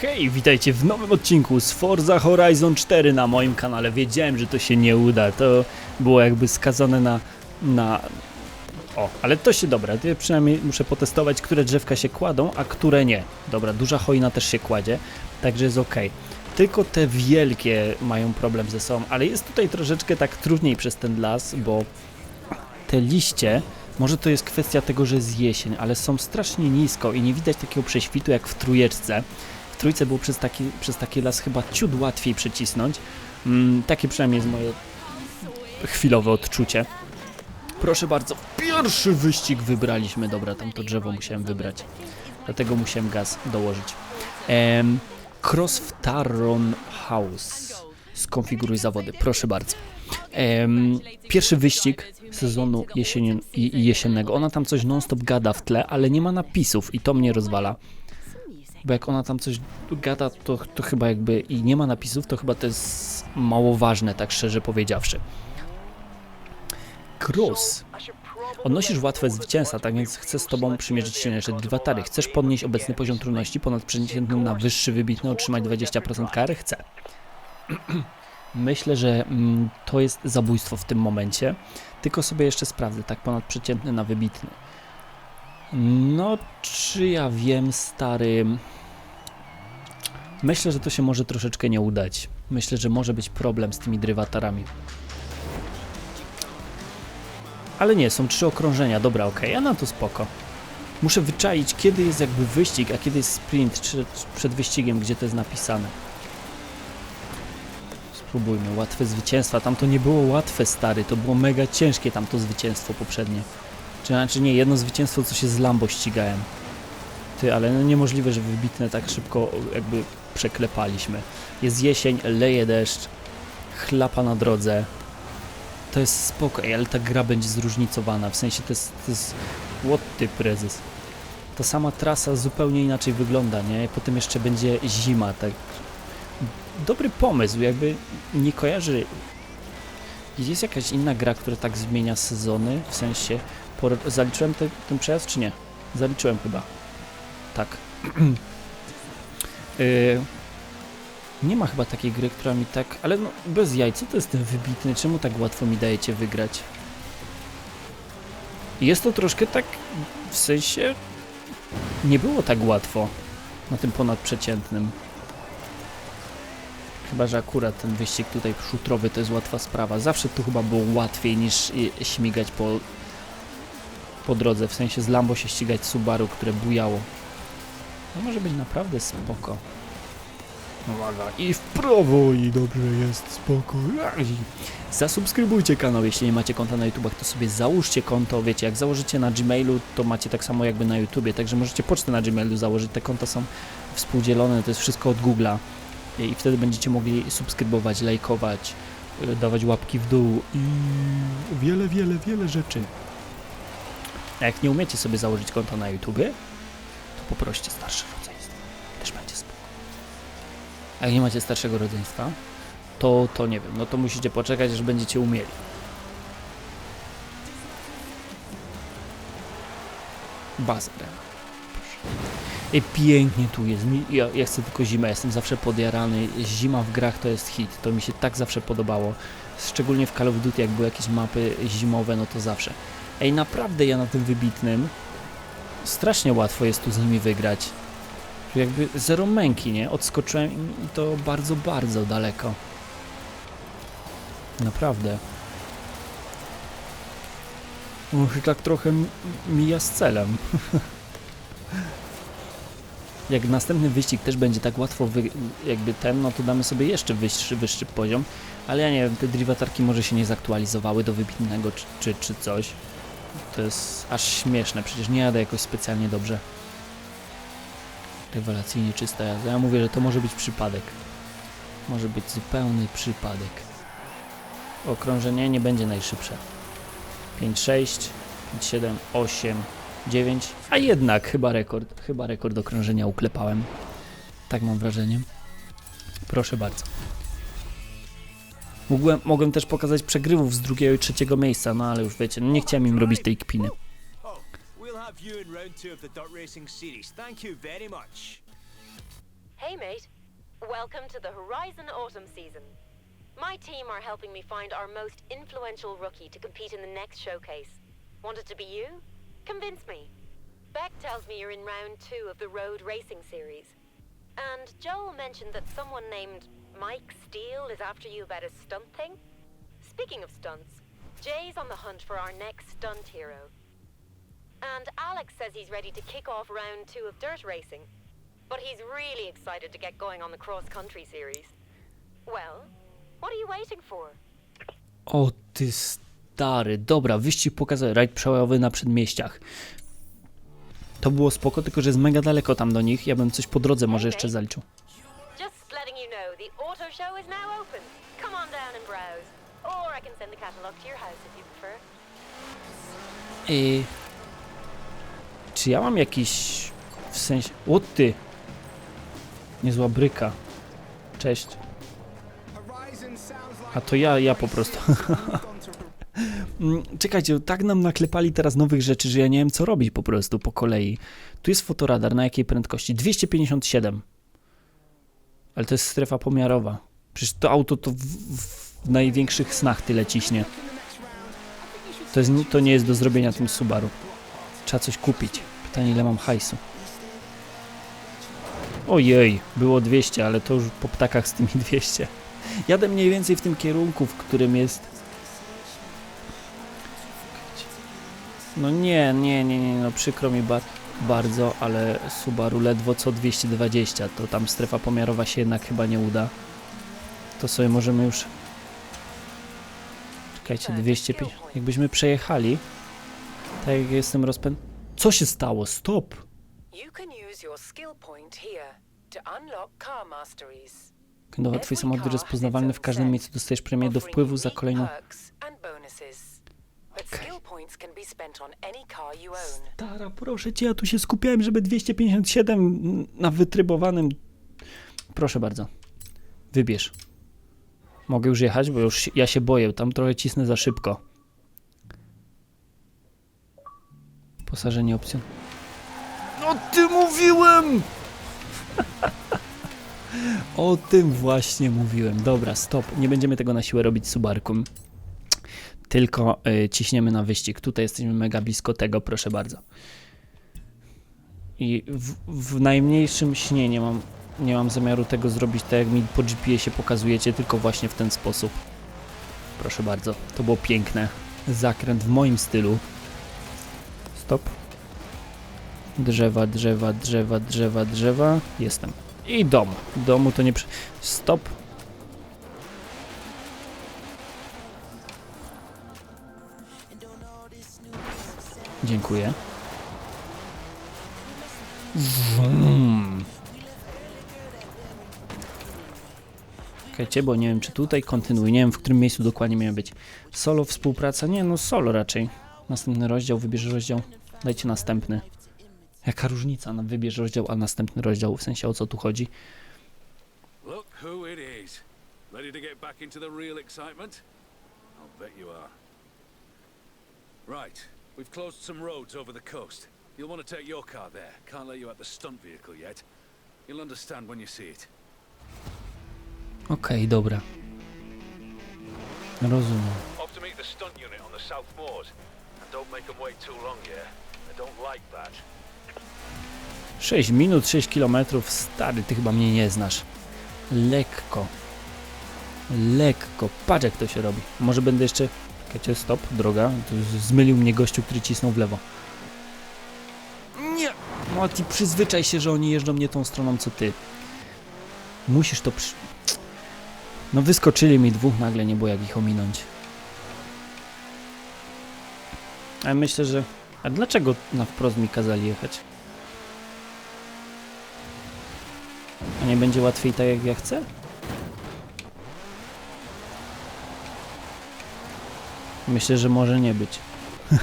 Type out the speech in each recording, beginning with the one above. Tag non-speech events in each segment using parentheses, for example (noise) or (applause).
Hej, witajcie w nowym odcinku z Forza Horizon 4 na moim kanale. Wiedziałem, że to się nie uda. To było jakby skazane na. na. O, ale to się dobra. Ja przynajmniej muszę potestować, które drzewka się kładą, a które nie. Dobra, duża hojna też się kładzie, także jest ok. Tylko te wielkie mają problem ze sobą, ale jest tutaj troszeczkę tak trudniej przez ten las, bo te liście, może to jest kwestia tego, że jest jesień, ale są strasznie nisko i nie widać takiego prześwitu jak w trójeczce. Trójce było przez taki, przez taki las chyba ciut łatwiej przycisnąć. Mm, takie przynajmniej jest moje chwilowe odczucie. Proszę bardzo, pierwszy wyścig wybraliśmy. Dobra, tam to drzewo musiałem wybrać. Dlatego musiałem gaz dołożyć. Em, Cross w Taron House. Skonfiguruj zawody, proszę bardzo. Em, pierwszy wyścig sezonu jesienien, jesiennego. Ona tam coś non-stop gada w tle, ale nie ma napisów i to mnie rozwala. Bo jak ona tam coś gada, to, to chyba jakby i nie ma napisów, to chyba to jest mało ważne, tak szczerze powiedziawszy. Cross. Odnosisz łatwe zwycięstwa, tak więc chcę z tobą przymierzyć silniejsze dywatary. Chcesz podnieść obecny poziom trudności ponad przeciętnym na wyższy, wybitny, otrzymać 20% kary? Chcę. (clears throat) Myślę, że mm, to jest zabójstwo w tym momencie. Tylko sobie jeszcze sprawdzę, tak ponad przeciętny na wybitny. No, czy ja wiem, stary. Myślę, że to się może troszeczkę nie udać. Myślę, że może być problem z tymi drywatarami. Ale nie, są trzy okrążenia, dobra, okej, a na to spoko. Muszę wyczaić, kiedy jest jakby wyścig, a kiedy jest sprint, czy przed wyścigiem, gdzie to jest napisane. Spróbujmy, łatwe zwycięstwa. Tam to nie było łatwe, stary, to było mega ciężkie tam to zwycięstwo poprzednie. Czy znaczy nie, jedno zwycięstwo, co się z Lambo ścigałem. Ty, ale no niemożliwe, że wybitne tak szybko jakby przeklepaliśmy. Jest jesień, leje deszcz, chlapa na drodze. To jest spoko, ale ta gra będzie zróżnicowana, w sensie to jest, to jest... What ty prezes? Ta sama trasa zupełnie inaczej wygląda, nie? Potem jeszcze będzie zima, tak dobry pomysł, jakby nie kojarzy. Jest jakaś inna gra, która tak zmienia sezony, w sensie. Zaliczyłem te, ten przejazd czy nie? Zaliczyłem chyba. Tak. yy... (clears throat) Nie ma chyba takiej gry, która mi tak. Ale no, bez jaj, co to jest ten wybitny? Czemu tak łatwo mi dajecie wygrać? Jest to troszkę tak. W sensie. Nie było tak łatwo na tym ponadprzeciętnym. Chyba, że akurat ten wyścig tutaj szutrowy to jest łatwa sprawa. Zawsze tu chyba było łatwiej niż y, śmigać po, po drodze. W sensie z Lambo się ścigać Subaru, które bujało. To może być naprawdę spoko. Uwaga. I w prawo i dobrze jest, spoko. Zasubskrybujcie kanał, jeśli nie macie konta na YouTubach, to sobie załóżcie konto. Wiecie, jak założycie na Gmailu, to macie tak samo jakby na YouTubie, także możecie pocztę na Gmailu założyć. Te konta są współdzielone, to jest wszystko od Google'a i wtedy będziecie mogli subskrybować, lajkować, y, dawać łapki w dół i wiele, wiele, wiele rzeczy. A jak nie umiecie sobie założyć konta na YouTubie, to poproście starsze rodzeństwo. Też będzie spoko. A jak nie macie starszego rodzeństwa, to, to nie wiem, no to musicie poczekać, aż będziecie umieli. Baza. I pięknie tu jest. Ja, ja chcę tylko zimę, jestem zawsze podjarany. Zima w grach to jest hit. To mi się tak zawsze podobało. Szczególnie w Call of Duty, jak były jakieś mapy zimowe, no to zawsze. Ej, naprawdę ja na tym wybitnym strasznie łatwo jest tu z nimi wygrać. Jakby zero męki, nie? Odskoczyłem i i to bardzo, bardzo daleko. Naprawdę. Może tak trochę mija z celem. (laughs) jak następny wyścig też będzie tak łatwo jakby ten, no to damy sobie jeszcze wyższy, wyższy poziom, ale ja nie wiem, te drivatarki może się nie zaktualizowały do wybitnego czy, czy, czy coś. To jest aż śmieszne, przecież nie jadę jakoś specjalnie dobrze. Rewelacyjnie czysta jazda. Ja mówię, że to może być przypadek. Może być zupełny przypadek. Okrążenie nie będzie najszybsze. 5, 6, 5, 7, 8, 9, a jednak chyba rekord, chyba rekord okrążenia uklepałem. Tak mam wrażenie. Proszę bardzo. Mógłem, mogłem też pokazać przegrywów z drugiego i trzeciego miejsca, no ale już wiecie, no nie chciałem im robić tej kpiny. Hey, mate. Welcome to the Horizon Autumn season. My team are helping me find our most influential rookie to compete in the next showcase. Want it to be you? Convince me. Beck tells me you're in round two of the Road Racing Series. And Joel mentioned that someone named Mike Steele is after you about a stunt thing? Speaking of stunts, Jay's on the hunt for our next stunt hero. And Alex says he's ready to kick off round two of dirt racing. But he's really excited to get going on the cross country series. Well, what are you waiting for? O ty stary, dobra, wyścig pokazał rajd przełajowy na przedmieściach. To było spoko, tylko że jest mega daleko tam do nich. Ja bym coś po drodze może jeszcze zaliczył. The auto show is now open. Come on down and browse. Or I can send the catalogue to your house if you prefer. Yy, czy ja mam jakiś w sensie. O ty! Niezła bryka. Cześć. A to ja, ja po prostu. (laughs) Czekajcie, tak nam naklepali teraz nowych rzeczy, że ja nie wiem co robić po prostu po kolei. Tu jest fotoradar, na jakiej prędkości? 257. Ale to jest strefa pomiarowa. Przecież to auto to w, w największych snach tyle ciśnie. To, jest, to nie jest do zrobienia tym Subaru. Trzeba coś kupić. Pytanie ile mam hajsu. Ojej, było 200, ale to już po ptakach z tymi (laughs) 200. Jadę mniej więcej w tym kierunku, w którym jest... No nie, nie, nie, nie, no przykro mi ba bardzo, ale Subaru ledwo co 220, to tam strefa pomiarowa się jednak chyba nie uda. To sobie możemy już... Czekajcie, 250... Jakbyśmy przejechali, tak jak jestem rozpęd... Co się stało? Stop! Kędowa, twój samochód rozpoznawalny w każdym miejscu dostajesz premię do wpływu za kolejną... Stara, proszę cię, ja tu się skupiałem, żeby 257 na wytrybowanym... Proszę bardzo. Wybierz. Mogę już jechać, bo już ja się boję, tam trochę cisnę za szybko. Posażenie opcjon. No ty mówiłem! (laughs) o tym właśnie mówiłem. Dobra, stop. Nie będziemy tego na siłę robić subarką. Tylko y, ciśniemy na wyścig. Tutaj jesteśmy mega blisko tego, proszę bardzo. I w, w najmniejszym śnie nie mam, nie mam zamiaru tego zrobić tak, jak mi po GPS-ie pokazujecie, tylko właśnie w ten sposób. Proszę bardzo, to było piękne. Zakręt w moim stylu. Stop. Drzewa, drzewa, drzewa, drzewa, drzewa. Jestem. I dom. Domu to nie... Stop. Dziękuję. Wum. Czekajcie, bo nie wiem czy tutaj kontynuuję, nie wiem w którym miejscu dokładnie miałem być. Solo współpraca? Nie, no solo raczej. Następny rozdział, wybierz rozdział. Dajcie następny. Jaka różnica na wybierz rozdział, a następny rozdział, w sensie o co tu chodzi? To. Right, we've closed some roads over the coast. You'll want to take your car there. Can't let you out the stunt vehicle yet. You'll understand when you see it. Okej, dobra. Rozumiem. Off to meet the stunt unit on the South Moors. And don't make them wait too long? I don't like that. 6 minut, 6 kilometrów. Stary, ty chyba mnie nie znasz. Lekko. Lekko. Patrz jak to się robi. Może będę jeszcze... Czekajcie, stop, droga. Zmylił mnie gościu, który cisnął w lewo. Nie! Mati, przyzwyczaj się, że oni jeżdżą nie tą stroną, co ty. Musisz to przy... No wyskoczyli mi dwóch nagle, nie było jak ich ominąć. Ale myślę, że... A dlaczego na wprost mi kazali jechać? A nie będzie łatwiej tak jak ja chcę? Myślę, że może nie być. (laughs)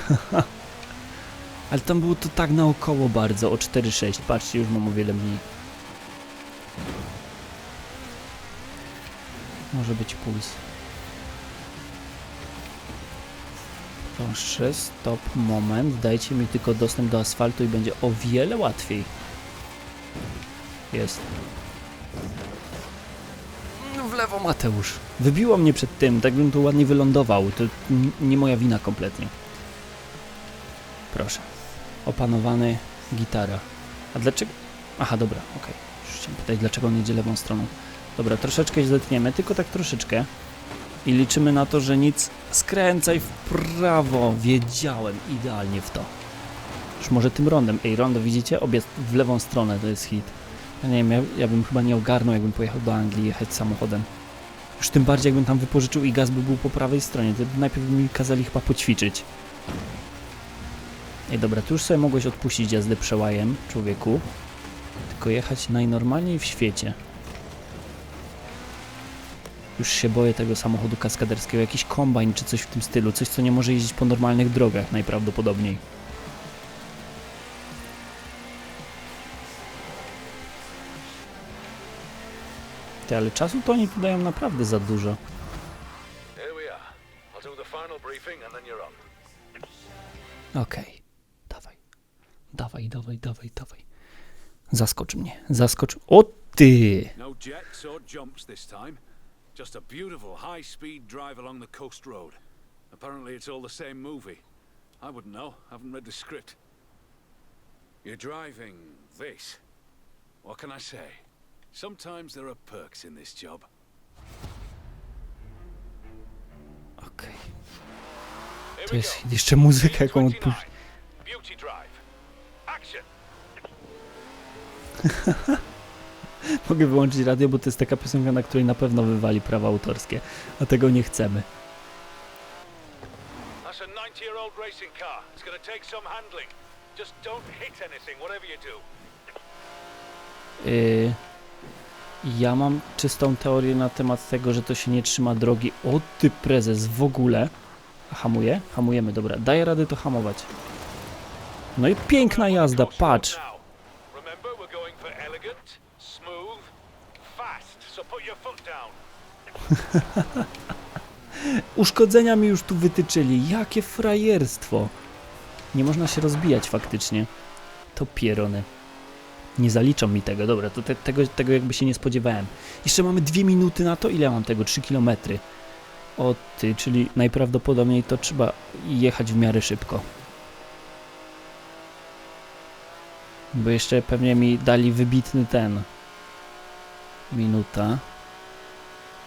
Ale tam było to tak naokoło bardzo, o 4,6. Patrzcie, już mam o wiele mniej. Może być puls. Proszę, stop, moment. Dajcie mi tylko dostęp do asfaltu i będzie o wiele łatwiej. Jest. W lewo Mateusz. Wybiło mnie przed tym, tak bym tu ładnie wylądował. To nie moja wina kompletnie. Proszę. Opanowany gitara. A dlaczego... Aha, dobra, okej. Już chciałem pytać, dlaczego on jedzie lewą stroną. Dobra, troszeczkę zetniemy, tylko tak troszeczkę. I liczymy na to, że nic. Skręcaj w prawo. Wiedziałem idealnie w to. Już może tym rondem. Ej, rondo widzicie? Obie w lewą stronę to jest hit. Ja nie wiem, ja, ja bym chyba nie ogarnął, jakbym pojechał do Anglii jechać samochodem. Już tym bardziej, jakbym tam wypożyczył i gaz by był po prawej stronie. To najpierw by mi kazali chyba poćwiczyć. Ej, dobra, tu już sobie mogłeś odpuścić jazdę przełajem, człowieku. Tylko jechać najnormalniej w świecie. Już się boję tego samochodu kaskaderskiego. Jakiś kombajn czy coś w tym stylu. Coś, co nie może jeździć po normalnych drogach najprawdopodobniej. Ty, ale czasu to oni tu dają naprawdę za dużo. Okej. Dawaj. Dawaj, dawaj, dawaj, dawaj. Zaskocz mnie. Zaskocz. O ty! No jets or jumps this time. Just a beautiful high-speed drive along the coast road. Apparently it's all the same movie. I wouldn't know. Haven't read the script. You're driving this. What can I say? Sometimes there are perks in this job. Okej. To we jest jeszcze muzyka, jaką 29. odpuść. Beauty drive. Action. (laughs) Mogę wyłączyć radio, bo to jest taka piosenka, na której na pewno wywali prawa autorskie. A tego nie chcemy. That's a 90-year-old racing car. It's gonna take some handling. Just don't hit anything, whatever you do. Yy, ja mam czystą teorię na temat tego, że to się nie trzyma drogi. O ty prezes, w ogóle. Hamuje? Hamujemy, dobra. Daję radę to hamować. No i piękna jazda, patrz. (laughs) Uszkodzenia mi już tu wytyczyli. Jakie frajerstwo. Nie można się rozbijać faktycznie. To pierony. Nie zaliczą mi tego. Dobra, to te, tego, tego jakby się nie spodziewałem. Jeszcze mamy dwie minuty na to. Ile mam tego? 3 kilometry. O ty, czyli najprawdopodobniej to trzeba jechać w miarę szybko. Bo jeszcze pewnie mi dali wybitny ten. Minuta.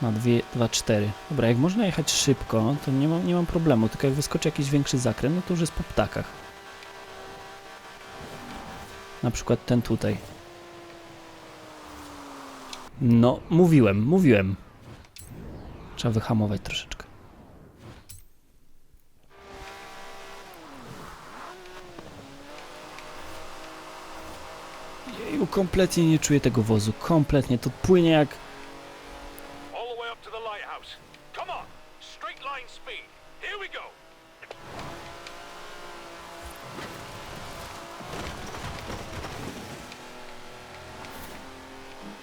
Na 2-4. Dobra, jak można jechać szybko, to nie mam, nie mam problemu. Tylko jak wyskoczy jakiś większy zakręt, no to już jest po ptakach. Na przykład ten tutaj. No, mówiłem, mówiłem. Trzeba wyhamować troszeczkę. Jeju, kompletnie nie czuję tego wozu. Kompletnie. To płynie jak... All the way up to the lighthouse. Come on, straight line speed. Here we go.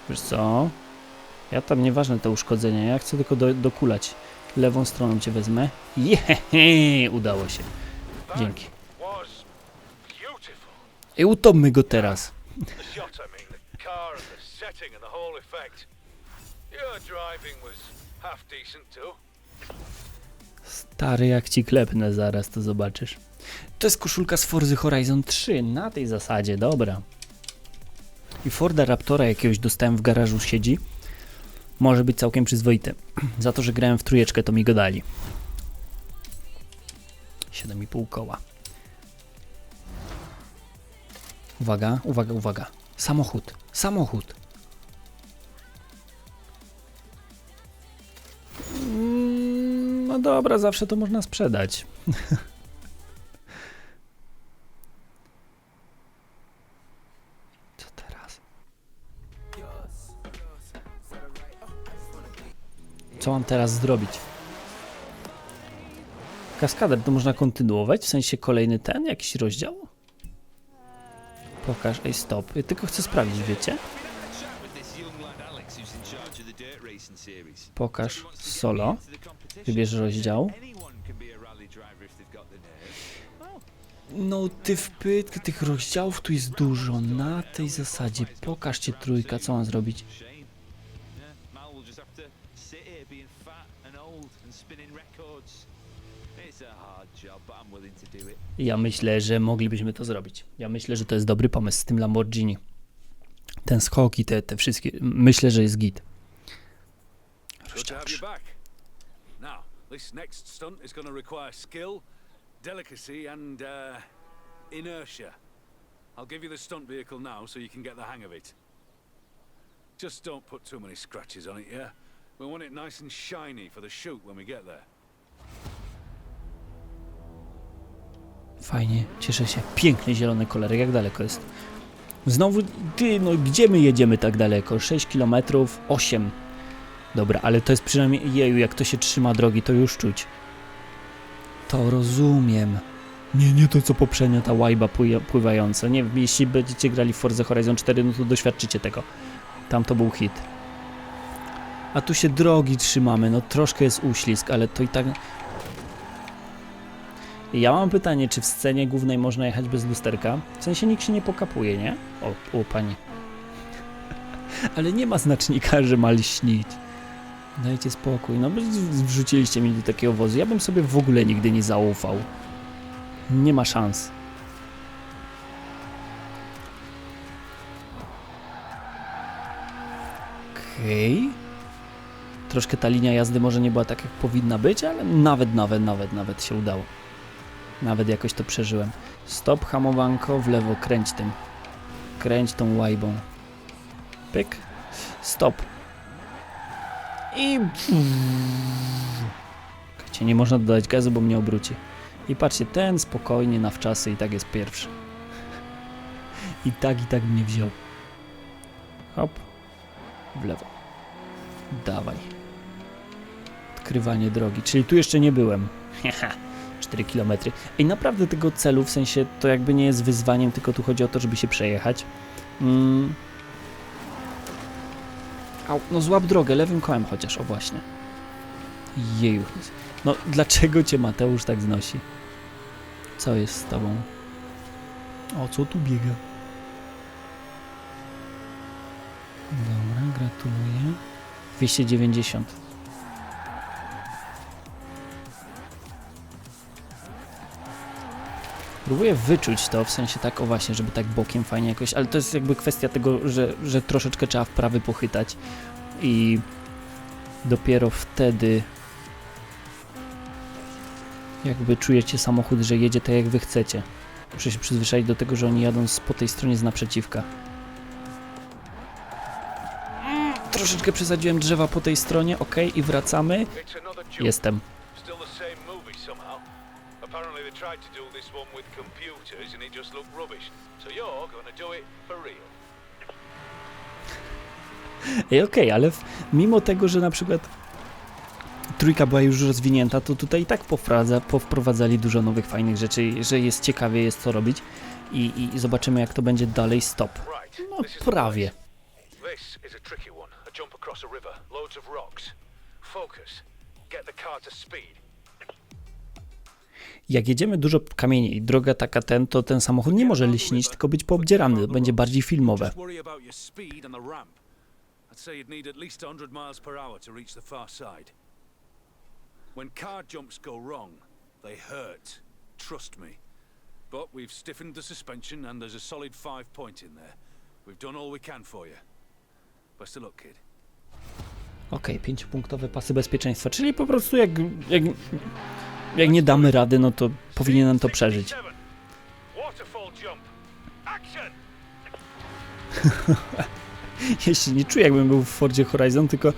Wiesz co? Ja tam nieważne te uszkodzenia, ja chcę tylko do, dokulać. Lewą stroną cię wezmę. Jehehe, udało się. Dzięki. I utopmy go teraz. Stary, jak ci klepnę zaraz, to zobaczysz. To jest koszulka z Forza Horizon 3, na tej zasadzie, dobra. I Forda Raptora jakiegoś dostałem w garażu siedzi. Może być całkiem przyzwoity. (clears throat) Za to, że grałem w trójeczkę, to mi go dali. 7,5 koła. Uwaga, uwaga, uwaga. Samochód, samochód. Mm, No dobra, zawsze to można sprzedać. (laughs) Co mam teraz zrobić? Kaskader to można kontynuować? W sensie kolejny ten, jakiś rozdział? Pokaż, ej stop. Ja tylko chcę sprawdzić, wiecie? Pokaż solo. Wybierz rozdział. No ty wpytkę tych rozdziałów tu jest dużo. Na tej zasadzie pokażcie trójka, co mam zrobić? Ja myślę, że moglibyśmy to zrobić. Ja myślę, że to jest dobry pomysł z tym Lamborghini. Ten skok i te, te wszystkie. Myślę, że jest git. Delicacy, and uh, inertia. I'll give you the stunt vehicle now so you can get the hang of it. Just don't put too many scratches on it, yeah? We want it nice and shiny for the shoot when we get there. Fajnie, cieszę się. Piękny zielony kolor. Jak daleko jest? Znowu, ty, no gdzie my jedziemy tak daleko? 6 km, 8. Dobra, ale to jest przynajmniej, jeju, jak to się trzyma drogi, to już czuć. To rozumiem. Nie, nie to co poprzednio, ta łajba pływająca. Nie jeśli będziecie grali w Forza Horizon 4, no to doświadczycie tego. Tam to był hit. A tu się drogi trzymamy, no troszkę jest uślizg, ale to i tak... Ja mam pytanie, czy w scenie głównej można jechać bez lusterka? W sensie nikt się nie pokapuje, nie? O, o pani. (laughs) Ale nie ma znacznika, że ma lśnić. Dajcie spokój. No, wrzuciliście mnie do takiego wozu. Ja bym sobie w ogóle nigdy nie zaufał. Nie ma szans. Okej. Troszkę ta linia jazdy może nie była tak, jak powinna być, ale nawet, nawet, nawet, nawet się udało. Nawet jakoś to przeżyłem. Stop, hamowanko, w lewo, kręć tym. Kręć tą łajbą. Pyk. Stop. I... Słuchajcie, nie można dodać gazu, bo mnie obróci. I patrzcie, ten spokojnie, na wczasy i tak jest pierwszy. I tak, i tak mnie wziął. Hop. W lewo. Dawaj. Odkrywanie drogi. Czyli tu jeszcze nie byłem. Haha. (laughs) 4 km. I naprawdę tego celu, w sensie to jakby nie jest wyzwaniem, tylko tu chodzi o to, żeby się przejechać. Mm. Au, no złap drogę, lewym kołem chociaż, o właśnie. Jeju. No dlaczego cię Mateusz tak znosi? Co jest z tobą? O, co tu biega? Dobra, gratuluję. 290. Próbuję wyczuć to, w sensie tak, o właśnie, żeby tak bokiem fajnie jakoś, ale to jest jakby kwestia tego, że, że troszeczkę trzeba wprawy pochytać i dopiero wtedy jakby czujecie samochód, że jedzie tak jak wy chcecie. Muszę się przyzwyczaić do tego, że oni jadą z, po tej stronie z naprzeciwka. Troszeczkę przesadziłem drzewa po tej stronie, ok, i wracamy. Jestem. Tried to do this one with computers and it just looked rubbish. So you're gonna do it for real. Ej, okej, ale w, mimo tego, że na przykład trójka była już rozwinięta, to tutaj i tak powprowadza, powprowadzali dużo nowych fajnych rzeczy, że jest ciekawie jest co robić i, i zobaczymy jak to będzie dalej stop. No prawie. Focus. Get the car to speed. Jak jedziemy dużo kamieni i droga taka ten, to ten samochód nie może lśnić, tylko być poobdzierany, to będzie bardziej filmowe. Just worry about your speed on the ramp. I'd say you'd need at least 100 miles per hour to reach the far side. When car jumps go wrong, they hurt. Trust me. But we've stiffened the suspension and there's a solid five point in there. We've done all we can for you. Best of luck, kid. Okej, pięciopunktowe pasy bezpieczeństwa, czyli po prostu jak, jak, jak nie damy rady, no to powinienem to przeżyć. 67. Waterfall jump. Action! Ja się nie czuję jakbym był w Fordzie Horizon, tylko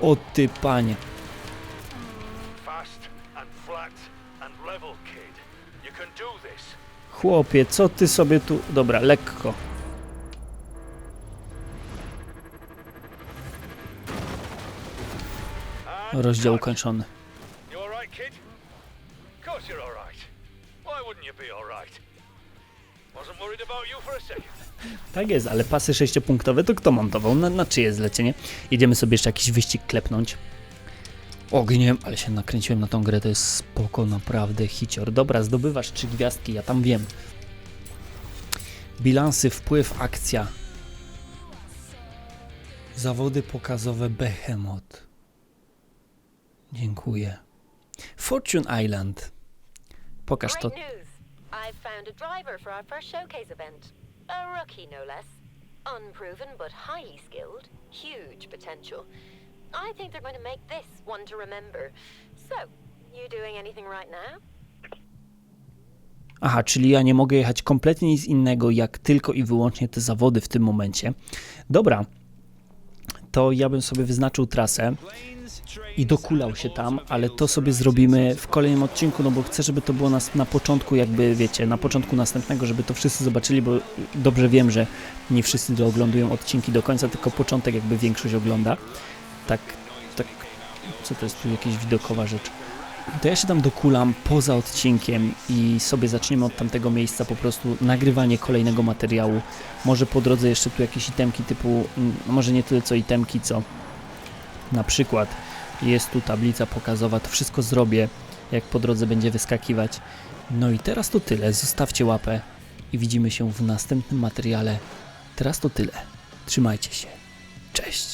o ty panie. Chłopie, co ty sobie tu... Dobra, lekko. Rozdział ukończony. Tak jest, ale pasy sześciopunktowe to kto montował? Na, na czyje zlecenie? Jedziemy sobie jeszcze jakiś wyścig klepnąć. Ogniem, ale się nakręciłem na tą grę, to jest spoko, naprawdę hicior. Dobra, zdobywasz trzy gwiazdki, ja tam wiem. Bilansy, wpływ, akcja. Zawody pokazowe Behemoth. Dziękuję. Fortune Island. Pokaż to. Great news! I've found a driver for our first showcase event. A rookie, no less. Unproven but highly skilled. Huge potential. I think they're going to make this one to remember. So, you doing anything right now? Aha, czyli ja nie mogę jechać kompletnie nic innego, jak tylko i wyłącznie te zawody w tym momencie. Dobra, to ja bym sobie wyznaczył trasę i dokulał się tam, ale to sobie zrobimy w kolejnym odcinku, no bo chcę, żeby to było nas na początku, jakby wiecie, na początku następnego, żeby to wszyscy zobaczyli, bo dobrze wiem, że nie wszyscy to oglądują odcinki do końca, tylko początek jakby większość ogląda. Tak, tak, co to jest tu jakieś widokowa rzecz? To ja się tam dokulam poza odcinkiem i sobie zaczniemy od tamtego miejsca po prostu nagrywanie kolejnego materiału. Może po drodze jeszcze tu jakieś itemki typu, może nie tyle co itemki, co na przykład jest tu tablica pokazowa, to wszystko zrobię, jak po drodze będzie wyskakiwać. No i teraz to tyle, zostawcie łapę i widzimy się w następnym materiale. Teraz to tyle. Trzymajcie się. Cześć.